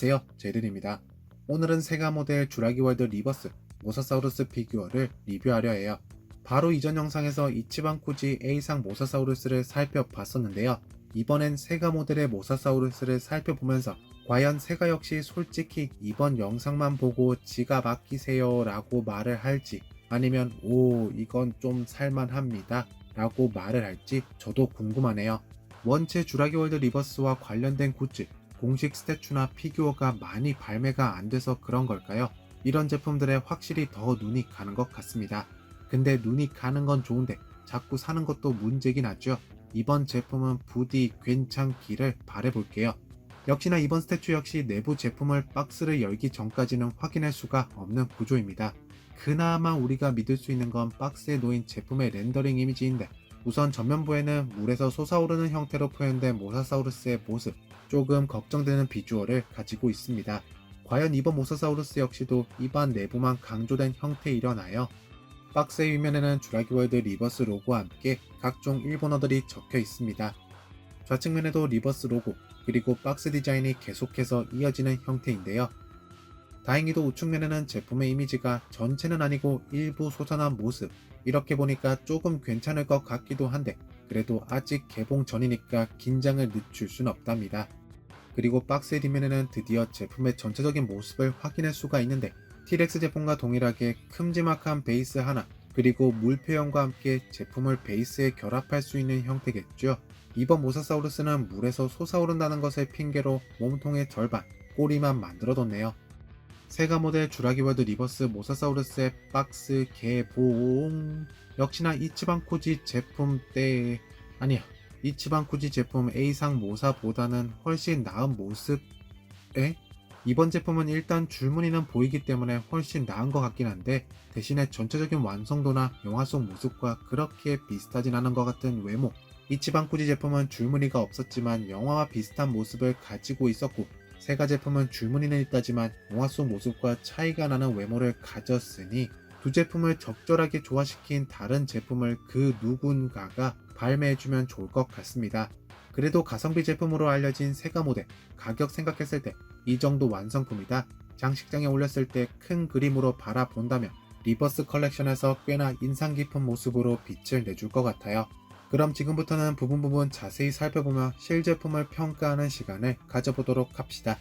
안녕하세요. 제들입니다. 오늘은 세가 모델 주라기 월드 리버스 모사사우루스 피규어를 리뷰하려 해요. 바로 이전 영상에서 이치방 쿠지 A상 모사사우루스를 살펴봤었는데요. 이번엔 세가 모델의 모사사우루스를 살펴보면서 과연 세가 역시 솔직히 이번 영상만 보고 지가 맡기세요 라고 말을 할지 아니면 오 이건 좀 살만합니다 라고 말을 할지 저도 궁금하네요. 원체 주라기 월드 리버스와 관련된 굿즈 공식 스태츄나 피규어가 많이 발매가 안 돼서 그런 걸까요? 이런 제품들에 확실히 더 눈이 가는 것 같습니다. 근데 눈이 가는 건 좋은데 자꾸 사는 것도 문제긴 하죠. 이번 제품은 부디 괜찮기를 바래볼게요. 역시나 이번 스태츄 역시 내부 제품을 박스를 열기 전까지는 확인할 수가 없는 구조입니다. 그나마 우리가 믿을 수 있는 건 박스에 놓인 제품의 렌더링 이미지인데 우선 전면부에는 물에서 솟아오르는 형태로 표현된 모사사우루스의 모습, 조금 걱정되는 비주얼을 가지고 있습니다. 과연 이번 모사사우루스 역시도 입안 내부만 강조된 형태이려나요? 박스의 윗면에는 주라기 월드 리버스 로고와 함께 각종 일본어들이 적혀 있습니다. 좌측면에도 리버스 로고, 그리고 박스 디자인이 계속해서 이어지는 형태인데요. 다행히도 우측면에는 제품의 이미지가 전체는 아니고 일부 솟아난 모습, 이렇게 보니까 조금 괜찮을 것 같기도 한데 그래도 아직 개봉 전이니까 긴장을 늦출 순 없답니다. 그리고 박스의 뒷면에는 드디어 제품의 전체적인 모습을 확인할 수가 있는데 T-Rex 제품과 동일하게 큼지막한 베이스 하나 그리고 물 표현과 함께 제품을 베이스에 결합할 수 있는 형태겠죠. 이번 모사사우루스는 물에서 솟아오른다는 것을 핑계로 몸통의 절반, 꼬리만 만들어뒀네요. 세가 모델 주라기 월드 리버스 모사사우루스의 박스 개봉 역시나 이치방 쿠지 제품 때 아니야 이치방 쿠지 제품 A상 모사보다는 훨씬 나은 모습 에? 이번 제품은 일단 줄무늬는 보이기 때문에 훨씬 나은 것 같긴 한데 대신에 전체적인 완성도나 영화 속 모습과 그렇게 비슷하진 않은 것 같은 외모 이치방 쿠지 제품은 줄무늬가 없었지만 영화와 비슷한 모습을 가지고 있었고 세가 제품은 줄무늬는 있다지만 영화 속 모습과 차이가 나는 외모를 가졌으니 두 제품을 적절하게 조화시킨 다른 제품을 그 누군가가 발매해주면 좋을 것 같습니다. 그래도 가성비 제품으로 알려진 세가 모델 가격 생각했을 때 이 정도 완성품이다 장식장에 올렸을 때 큰 그림으로 바라본다면 리버스 컬렉션에서 꽤나 인상 깊은 모습으로 빛을 내줄 것 같아요. 그럼 지금부터는 부분 부분 자세히 살펴보며 실 제품을 평가하는 시간을 가져보도록 합시다.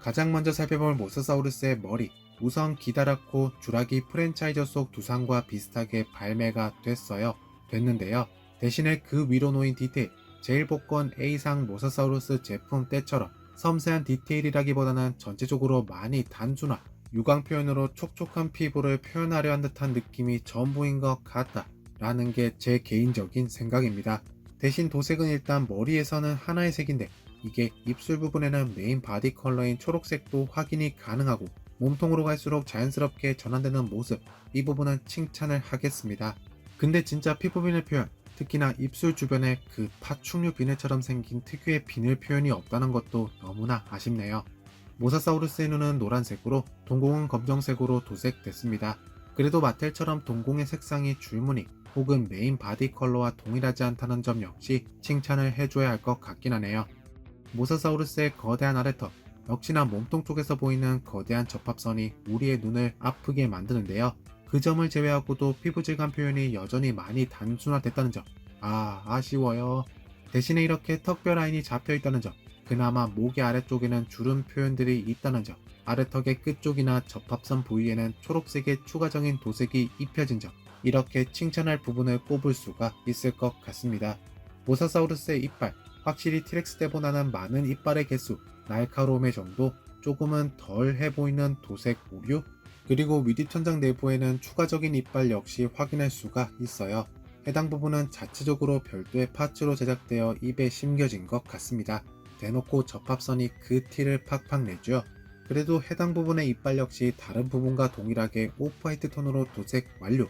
가장 먼저 살펴볼 모사사우루스의 머리. 우선 기다랗고 주라기 프랜차이저 속 두상과 비슷하게 발매가 됐어요. 됐는데요. 대신에 그 위로 놓인 디테일, 제일 복권 A상 모사사우루스 제품 때처럼 섬세한 디테일이라기보다는 전체적으로 많이 단순화, 유광 표현으로 촉촉한 피부를 표현하려 한 듯한 느낌이 전부인 것 같다. 라는 게 제 개인적인 생각입니다. 대신 도색은 일단 머리에서는 하나의 색인데 이게 입술 부분에는 메인 바디 컬러인 초록색도 확인이 가능하고 몸통으로 갈수록 자연스럽게 전환되는 모습 이 부분은 칭찬을 하겠습니다. 근데 진짜 피부 비늘 표현 특히나 입술 주변에 그 파충류 비늘처럼 생긴 특유의 비늘 표현이 없다는 것도 너무나 아쉽네요. 모사사우루스의 눈은 노란색으로 동공은 검정색으로 도색됐습니다. 그래도 마텔처럼 동공의 색상이 줄무늬 혹은 메인 바디 컬러와 동일하지 않다는 점 역시 칭찬을 해줘야 할 것 같긴 하네요. 모사사우루스의 거대한 아래턱, 역시나 몸통 쪽에서 보이는 거대한 접합선이 우리의 눈을 아프게 만드는데요. 그 점을 제외하고도 피부 질감 표현이 여전히 많이 단순화됐다는 점. 아, 아쉬워요. 대신에 이렇게 턱뼈 라인이 잡혀 있다는 점. 그나마 목의 아래쪽에는 주름 표현들이 있다는 점. 아래턱의 끝쪽이나 접합선 부위에는 초록색의 추가적인 도색이 입혀진 점. 이렇게 칭찬할 부분을 꼽을 수가 있을 것 같습니다. 모사사우루스의 이빨, 확실히 티렉스 때보다는 많은 이빨의 개수, 날카로움의 정도, 조금은 덜 해 보이는 도색 오류, 그리고 위뒷 천장 내부에는 추가적인 이빨 역시 확인할 수가 있어요. 해당 부분은 자체적으로 별도의 파츠로 제작되어 입에 심겨진 것 같습니다. 대놓고 접합선이 그 티를 팍팍 내죠. 그래도 해당 부분의 이빨 역시 다른 부분과 동일하게 오프화이트 톤으로 도색 완료.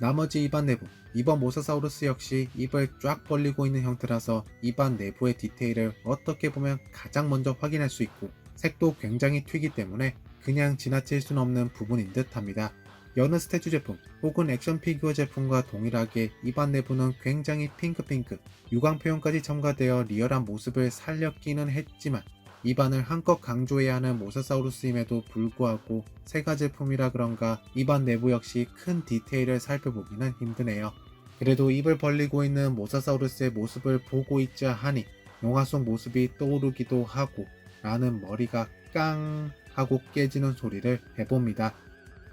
나머지 입안 내부, 이번 모사사우루스 역시 입을 쫙 벌리고 있는 형태라서 입안 내부의 디테일을 어떻게 보면 가장 먼저 확인할 수 있고 색도 굉장히 튀기 때문에 그냥 지나칠 수는 없는 부분인 듯 합니다. 여느 스태츄 제품 혹은 액션 피규어 제품과 동일하게 입안 내부는 굉장히 핑크핑크, 유광 표현까지 첨가되어 리얼한 모습을 살렸기는 했지만 입안을 한껏 강조해야 하는 모사사우루스임에도 불구하고 세가 제품이라 그런가 입안 내부 역시 큰 디테일을 살펴보기는 힘드네요. 그래도 입을 벌리고 있는 모사사우루스의 모습을 보고 있자 하니 영화 속 모습이 떠오르기도 하고 라는 머리가 깡 하고 깨지는 소리를 해봅니다.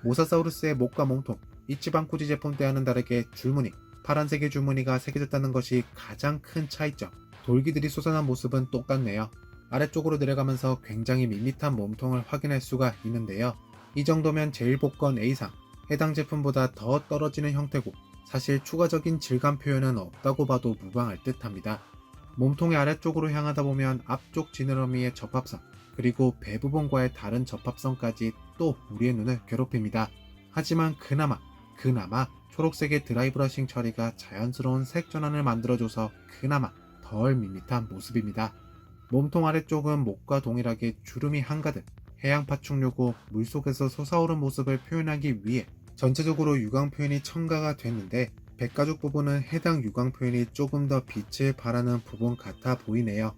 모사사우루스의 목과 몸통, 이치방쿠지 제품 때와는 다르게 줄무늬, 파란색의 줄무늬가 새겨졌다는 것이 가장 큰 차이점. 돌기들이 솟아난 모습은 똑같네요. 아래쪽으로 내려가면서 굉장히 밋밋한 몸통을 확인할 수가 있는데요. 이 정도면 제일 복권 A상, 해당 제품보다 더 떨어지는 형태고 사실 추가적인 질감 표현은 없다고 봐도 무방할 듯 합니다. 몸통의 아래쪽으로 향하다 보면 앞쪽 지느러미의 접합성, 그리고 배 부분과의 다른 접합성까지 또 우리의 눈을 괴롭힙니다. 하지만 그나마, 그나마 초록색의 드라이 브러싱 처리가 자연스러운 색 전환을 만들어줘서 그나마 덜 밋밋한 모습입니다. 몸통 아래쪽은 목과 동일하게 주름이 한가득 해양 파충류고 물속에서 솟아오른 모습을 표현하기 위해 전체적으로 유광 표현이 첨가가 됐는데 백가죽 부분은 해당 유광 표현이 조금 더 빛을 발하는 부분 같아 보이네요.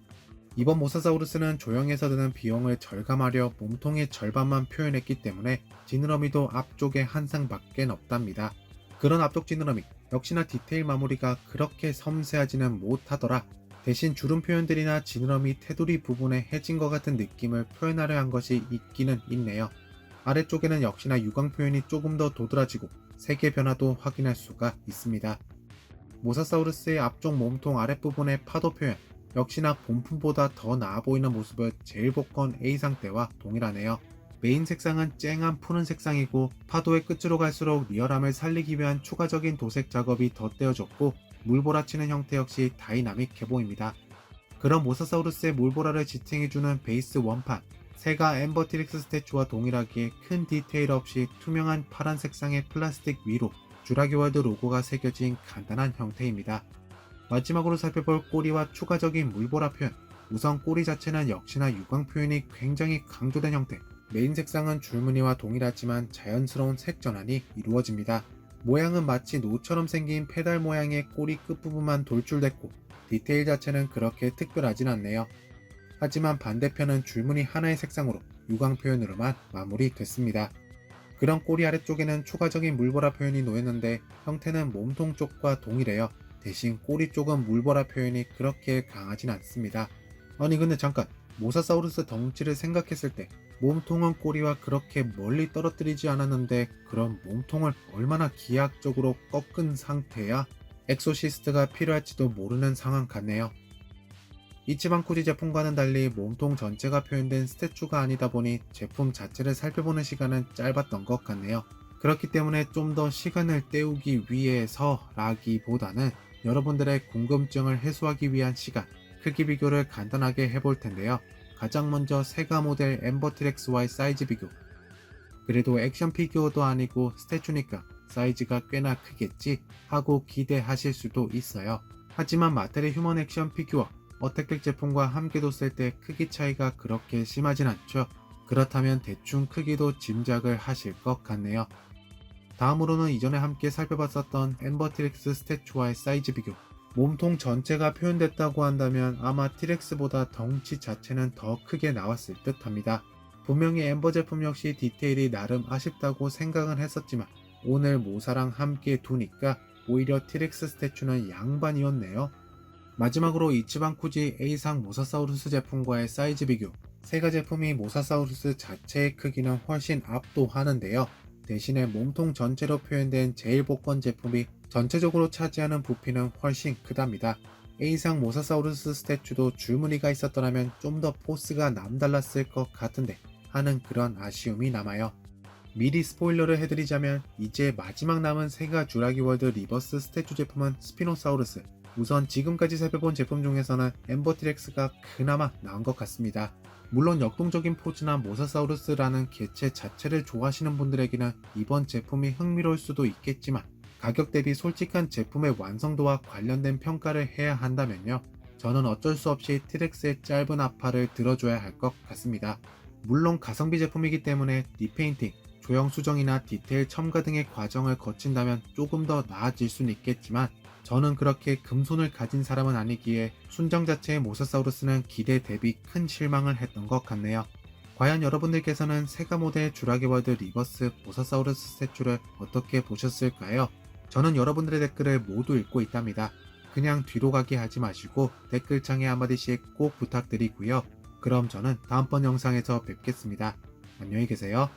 이번 모사사우루스는 조형에서 드는 비용을 절감하려 몸통의 절반만 표현했기 때문에 지느러미도 앞쪽에 한 쌍밖에 없답니다. 그런 앞쪽 지느러미 역시나 디테일 마무리가 그렇게 섬세하지는 못하더라. 대신 주름 표현들이나 지느러미 테두리 부분에 해진 것 같은 느낌을 표현하려 한 것이 있기는 있네요. 아래쪽에는 역시나 유광 표현이 조금 더 도드라지고 색의 변화도 확인할 수가 있습니다. 모사사우루스의 앞쪽 몸통 아랫부분의 파도 표현 역시나 본품보다 더 나아 보이는 모습은 제일 복권 A상 때와 동일하네요. 메인 색상은 쨍한 푸른 색상이고 파도의 끝으로 갈수록 리얼함을 살리기 위한 추가적인 도색 작업이 덧대어졌고 물보라치는 형태 역시 다이나믹해 보입니다. 그런 모사사우루스의 물보라를 지탱해주는 베이스 원판, 세가 엠버티릭스 스태츄와 동일하게 큰 디테일 없이 투명한 파란 색상의 플라스틱 위로 주라기 월드 로고가 새겨진 간단한 형태입니다. 마지막으로 살펴볼 꼬리와 추가적인 물보라 표현. 우선 꼬리 자체는 역시나 유광 표현이 굉장히 강조된 형태. 메인 색상은 줄무늬와 동일하지만 자연스러운 색 전환이 이루어집니다. 모양은 마치 노처럼 생긴 페달 모양의 꼬리 끝부분만 돌출됐고 디테일 자체는 그렇게 특별하진 않네요. 하지만 반대편은 줄무늬 하나의 색상으로 유광 표현으로만 마무리됐습니다. 그런 꼬리 아래쪽에는 추가적인 물보라 표현이 놓였는데 형태는 몸통 쪽과 동일해요. 대신 꼬리 쪽은 물보라 표현이 그렇게 강하진 않습니다. 아니 근데 잠깐 모사사우루스 덩치를 생각했을 때 몸통은 꼬리와 그렇게 멀리 떨어뜨리지 않았는데 그럼 몸통을 얼마나 기하학적으로 꺾은 상태야 엑소시스트가 필요할지도 모르는 상황 같네요. 이치방쿠지 제품과는 달리 몸통 전체가 표현된 스태츄가 아니다 보니 제품 자체를 살펴보는 시간은 짧았던 것 같네요. 그렇기 때문에 좀 더 시간을 때우기 위해서라기보다는 여러분들의 궁금증을 해소하기 위한 시간, 크기 비교를 간단하게 해볼 텐데요. 가장 먼저 세가 모델 엠버트렉스와의 사이즈 비교. 그래도 액션 피규어도 아니고 스태츄니까 사이즈가 꽤나 크겠지 하고 기대하실 수도 있어요. 하지만 마텔의 휴먼 액션 피규어, 어택백 제품과 함께 뒀을 때 크기 차이가 그렇게 심하진 않죠. 그렇다면 대충 크기도 짐작을 하실 것 같네요. 다음으로는 이전에 함께 살펴봤었던 엠버트렉스 스태츄와의 사이즈 비교. 몸통 전체가 표현됐다고 한다면 아마 티렉스보다 덩치 자체는 더 크게 나왔을 듯 합니다. 분명히 엠버 제품 역시 디테일이 나름 아쉽다고 생각은 했었지만 오늘 모사랑 함께 두니까 오히려 티렉스 스태츄는 양반이었네요. 마지막으로 이치방 쿠지 A상 모사사우루스 제품과의 사이즈 비교. 세가 제품이 모사사우루스 자체의 크기는 훨씬 압도하는데요. 대신에 몸통 전체로 표현된 제일 복권 제품이 전체적으로 차지하는 부피는 훨씬 크답니다. A상 모사사우루스 스태츄도 줄무늬가 있었더라면 좀 더 포스가 남달랐을 것 같은데 하는 그런 아쉬움이 남아요. 미리 스포일러를 해드리자면 이제 마지막 남은 세가 주라기 월드 리버스 스태츄 제품은 스피노사우루스. 우선 지금까지 살펴본 제품 중에서는 엠버티렉스가 그나마 나은 것 같습니다. 물론 역동적인 포즈나 모사사우루스라는 개체 자체를 좋아하시는 분들에게는 이번 제품이 흥미로울 수도 있겠지만 가격 대비 솔직한 제품의 완성도와 관련된 평가를 해야 한다면요. 저는 어쩔 수 없이 티렉스의 짧은 아파를 들어줘야 할 것 같습니다. 물론 가성비 제품이기 때문에 리페인팅, 조형 수정이나 디테일 첨가 등의 과정을 거친다면 조금 더 나아질 수는 있겠지만 저는 그렇게 금손을 가진 사람은 아니기에 순정 자체의 모사사우루스는 기대 대비 큰 실망을 했던 것 같네요. 과연 여러분들께서는 세가 모델 주라기 월드 리버스 모사사우루스 스태츄를 어떻게 보셨을까요? 저는 여러분들의 댓글을 모두 읽고 있답니다. 그냥 뒤로 가게 하지 마시고 댓글창에 한마디씩 꼭 부탁드리고요. 그럼 저는 다음번 영상에서 뵙겠습니다. 안녕히 계세요.